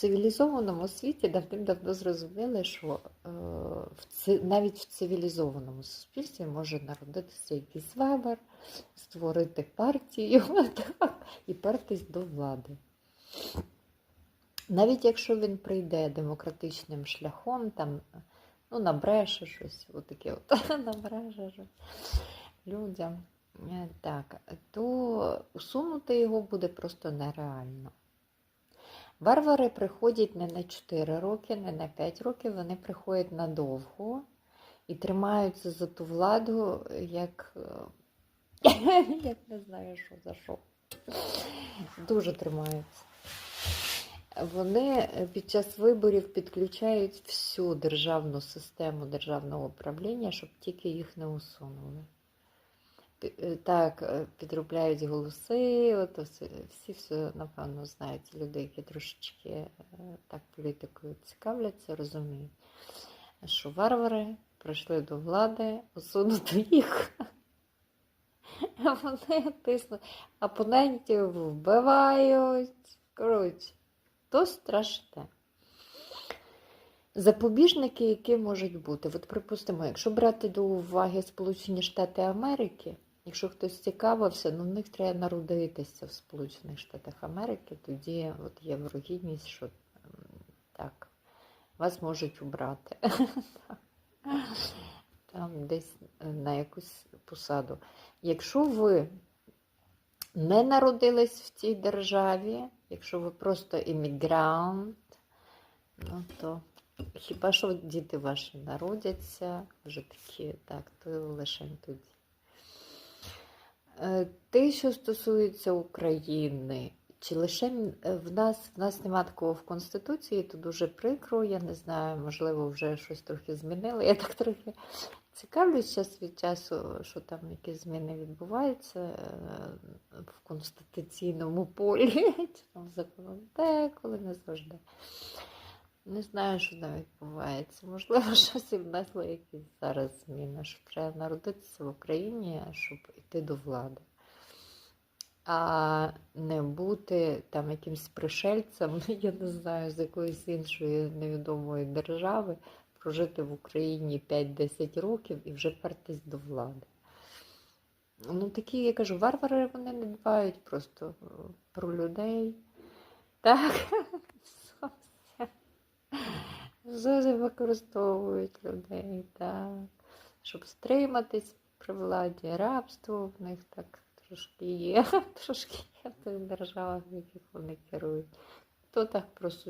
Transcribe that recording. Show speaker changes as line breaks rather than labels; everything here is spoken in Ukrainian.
цивілізованому світі давним-давно зрозуміли, що е, навіть в цивілізованому суспільстві може народитися якийсь вибір, створити партію і пертись до влади. Навіть якщо він прийде демократичним шляхом, там, ну, набреше щось, отаке от, набреше щось людям, е, так, то усунути його буде просто нереально. Варвари приходять не на 4 роки, не на 5 років, вони приходять надовго і тримаються за ту владу, як, е, як не знаю, що за що. Дуже тримаються. Вони під час виборів підключають всю державну систему державного управління, щоб тільки їх не усунули. Е, Так, е, підробляють голоси, от всі все, напевно, знають. Люди, які трошечки е, так політикою цікавляться, розуміють, що варвари прийшли до влади, усунути їх. Вони тиснуть, опонентів вбивають. Коротше, то страшне. Запобіжники, які можуть бути. От, припустимо, якщо брати до уваги Сполучені Штати Америки, якщо хтось цікавився, ну в них треба народитися в Сполучених Штатах Америки, тоді от є вирогідність, що так, вас можуть убрати. Там десь е, на якусь посаду. Якщо ви не народились в цій державі, якщо ви просто іммігрант, ну то хіба що діти ваші народяться, вже такі, так, то лише тоді. Е, Те, що стосується України, чи лише е, в нас, в нас немає такого в Конституції, то дуже прикро, я не знаю, можливо, вже щось трохи змінили. Я так трохи цікавлюсь час від часу, що там якісь зміни відбуваються е, в конституційному полі, чи там в законі, деколи не завжди. Не знаю, що там відбувається. Можливо, щось і внесли якісь зараз зміни, що треба народитися в Україні, щоб йти до влади. А не бути там якимсь пришельцем, я не знаю, з якоїсь іншої невідомої держави, прожити в Україні 5-10 років і вже пертись до влади. Ну, такі, я кажу, варвари вони не дбають просто про людей. Так, Зовсім використовують людей, так. Щоб стриматись при владі. Рабство в них так трошки є. Трошки є в тих державах, в яких вони керують. То так просто